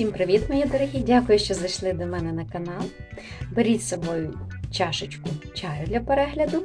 Всім привіт, мої дорогі! Дякую, що зайшли до мене на канал. Беріть з собою чашечку чаю для перегляду.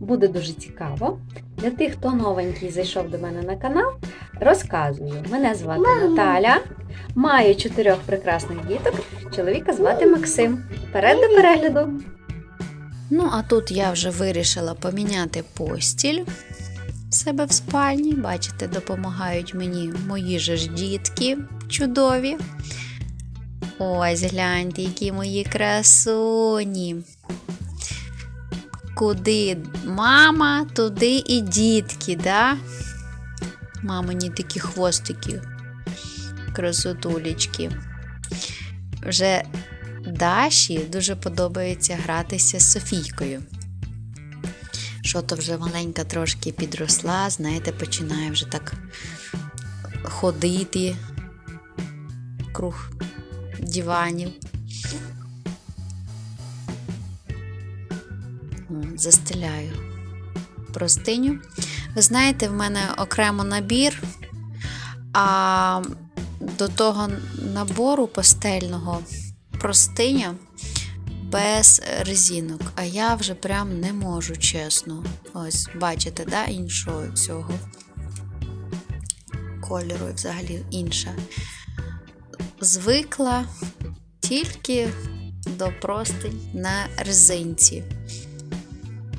Буде дуже цікаво. Для тих, хто новенький зайшов до мене на канал, розказую. Мене звати Наталя. Маю чотирьох прекрасних діток. Чоловіка звати Максим. Вперед до перегляду! Ну, а тут я вже вирішила поміняти постіль в себе в спальні. Бачите, допомагають мені мої же ж дітки чудові. Ось гляньте, які мої красуні. Куди мама, туди і дітки, да? Мамині такі хвостики, красотулечки. Вже Даші дуже подобається гратися з Софійкою. Що то вже маленька трошки підросла, знаєте, починає вже так ходити круг диванів. Застеляю простиню. Ви знаєте, в мене окремо набір, а до того набору постельного простиня без резинок. А я вже прям не можу, чесно. Ось, бачите, да, іншого цього кольору і взагалі інша. Звикла тільки до простинь на резинці.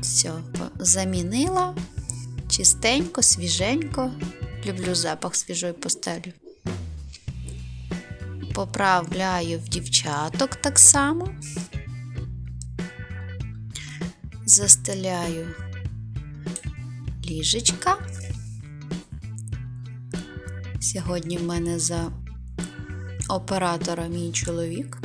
Все, замінила чистенько, свіженько. Люблю запах свіжої постелі поправляю в дівчаток так само. Застеляю ліжечка. Сьогодні в мене за оператора мій чоловік.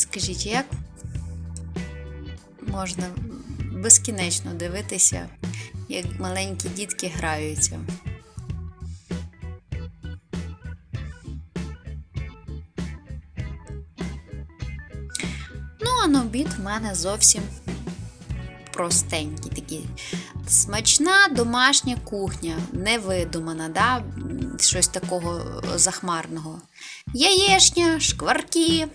Скажіть, як можна безкінечно дивитися, як маленькі дітки граються? Ну, а на обід в мене зовсім простенький такий. Смачна домашня кухня, невидумана, да? щось такого захмарного. Яєшня, шкварки,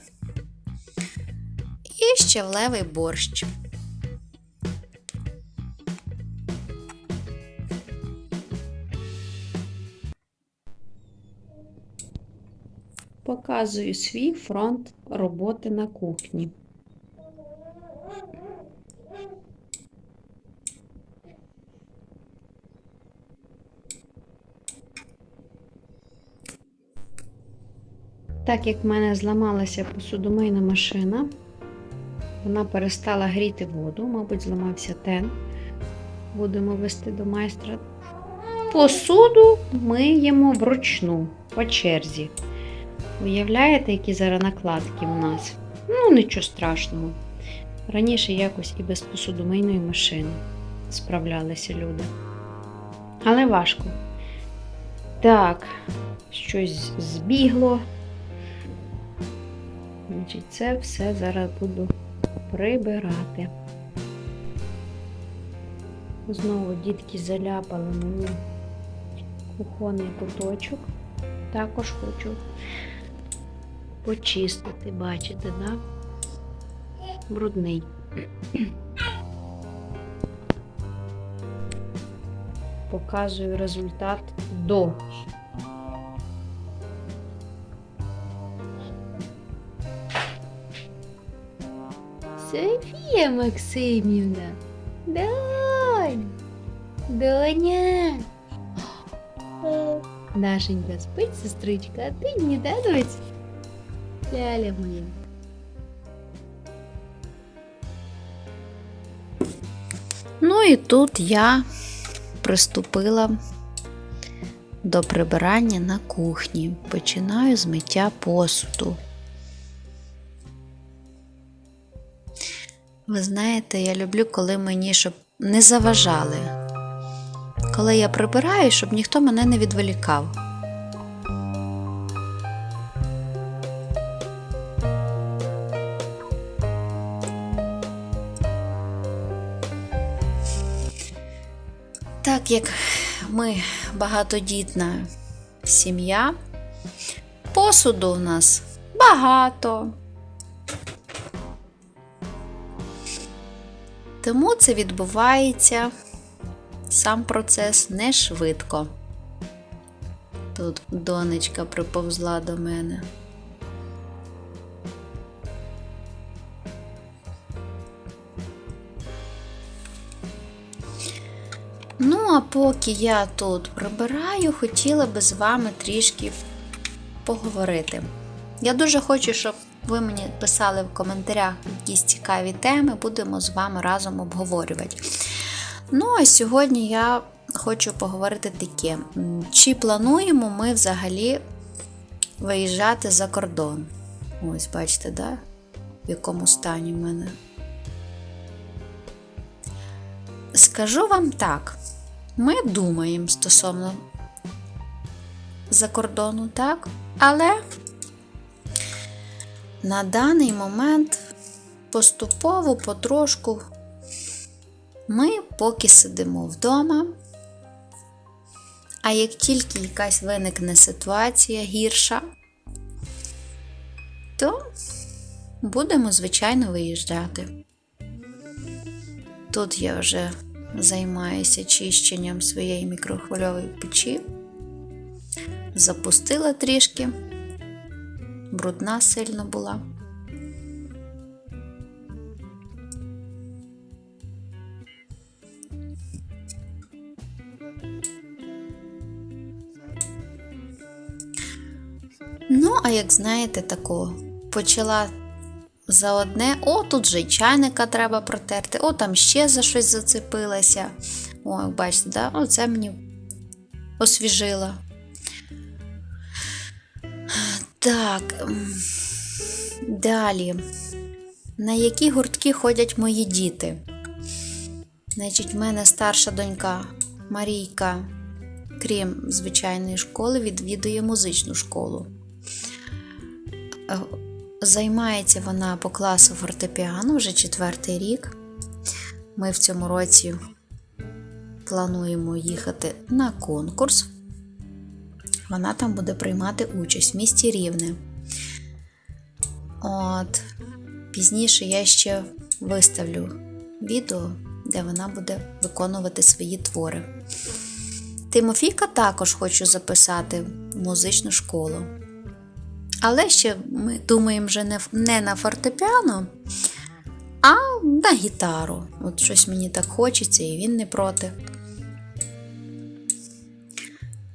і щавлевий борщ. Показую свій фронт роботи на кухні. Так як в мене зламалася посудомийна машина, вона перестала гріти воду, мабуть, зламався тен. Будемо вести до майстра. Посуду миємо вручну по черзі. Уявляєте, які зараз накладки у нас? Ну, нічого страшного. Раніше якось і без посудомийної машини справлялися люди. Але важко. Так, щось збігло. Значить, це все зараз буду прибирати. Знову дітки заляпали мені кухонний куточок. Також хочу почистити, бачите, да? Брудний. Показую результат до. Софія Максимівна. Донь. Доня. Дашенька спить, сестричка, а ти ні, да, доць? Ляля моя. Ну і тут я приступила до прибирання на кухні. Починаю з миття посуду. Ви знаєте, я люблю, коли мені щоб не заважали. Коли я прибираю, щоб ніхто мене не відволікав. Так як ми багатодітна сім'я, посуду у нас багато. Тому це відбувається сам процес не швидко. Тут донечка приповзла до мене. Ну, а поки я тут прибираю, хотіла би з вами трішки поговорити. Я дуже хочу, щоб ви мені писали в коментарях якісь цікаві теми, будемо з вами разом обговорювати. Ну, а сьогодні я хочу поговорити таке: чи плануємо ми взагалі виїжджати за кордон? Ось, бачите, да? в якому стані в мене. Скажу вам так, ми думаємо стосовно за кордону, так? Але на даний момент поступово, потрошку, ми поки сидимо вдома. А як тільки якась виникне ситуація гірша, то будемо, звичайно, виїжджати. Тут я вже займаюся чищенням своєї мікрохвильової печі. Запустила трішки, брудна сильно була. Ну, а як знаєте, тако, почала за одне, о, тут же й чайника треба протерти, о, там ще за щось зацепилася. О, бачите, да? оце мені освіжило. Так, далі. На які гуртки ходять мої діти? Значить, в мене старша донька Марійка, крім звичайної школи, відвідує музичну школу. Е, Займається вона по класу фортепіано вже четвертий рік. Ми в цьому році плануємо їхати на конкурс. Вона там буде приймати участь в місті Рівне. От, пізніше я ще виставлю відео, де вона буде виконувати свої твори. Тимофійка також хочу записати в музичну школу. Але ще ми думаємо вже не, не на фортепіано, а на гітару. От щось мені так хочеться, і він не проти.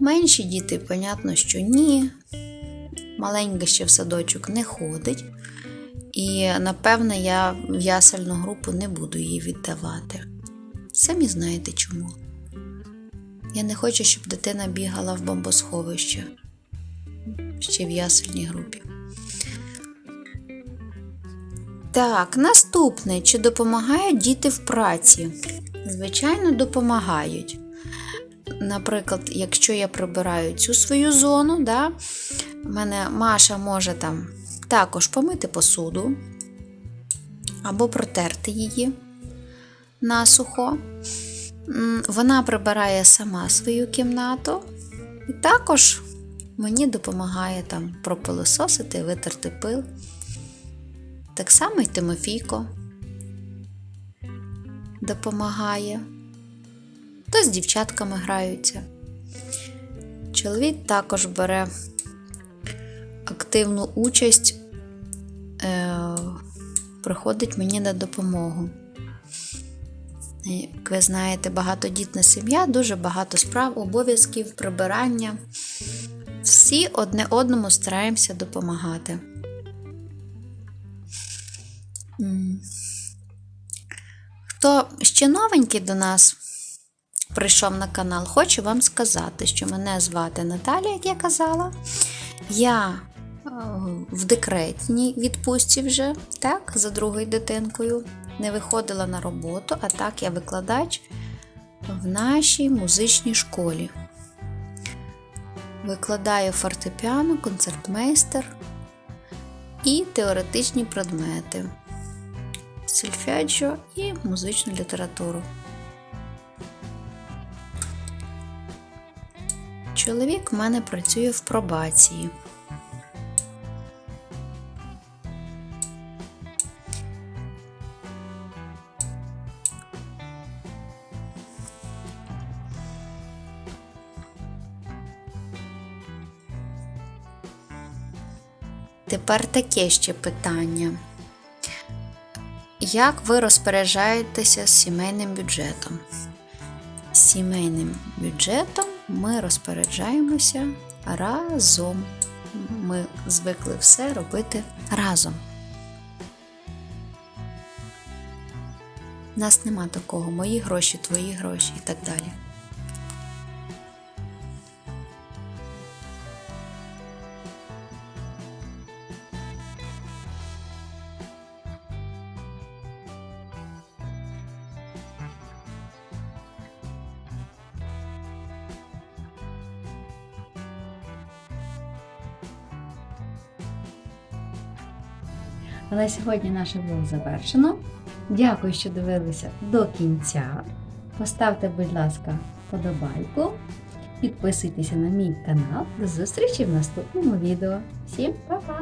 Менші діти, понятно, що ні. Маленька ще в садочок не ходить. І, напевне, я в ясельну групу не буду її віддавати. Самі знаєте чому. Я не хочу, щоб дитина бігала в бомбосховище ще в ясельній групі. Так, наступне. Чи допомагають діти в праці? Звичайно, допомагають. Наприклад, якщо я прибираю цю свою зону, да, мене Маша може там також помити посуду або протерти її насухо. Вона прибирає сама свою кімнату і також мені допомагає там пропилососити, витерти пил. Так само й Тимофійко допомагає. То з дівчатками граються. Чоловік також бере активну участь, е, приходить мені на допомогу. Як ви знаєте, багатодітна сім'я, дуже багато справ, обов'язків, прибирання. Всі одне одному стараємося допомагати. Хто ще новенький до нас прийшов на канал, хочу вам сказати, що мене звати Наталія, як я казала. Я е, в декретній відпустці вже, так, за другою дитинкою. не виходила на роботу, а так я викладач в нашій музичній школі. Викладаю фортепіано, концертмейстер і теоретичні предмети, сольфеджіо і музичну літературу. Чоловік в мене працює в пробації. Тепер таке ще питання. Як ви розпоряджаєтеся з сімейним бюджетом? Сімейним бюджетом ми розпоряджаємося разом. Ми звикли все робити разом. У нас нема такого мої гроші, твої гроші і так далі. Але сьогодні наше було завершено. Дякую, що дивилися до кінця. Поставте, будь ласка, подобайку. Підписуйтеся на мій канал. До зустрічі в наступному відео. Всім па-па!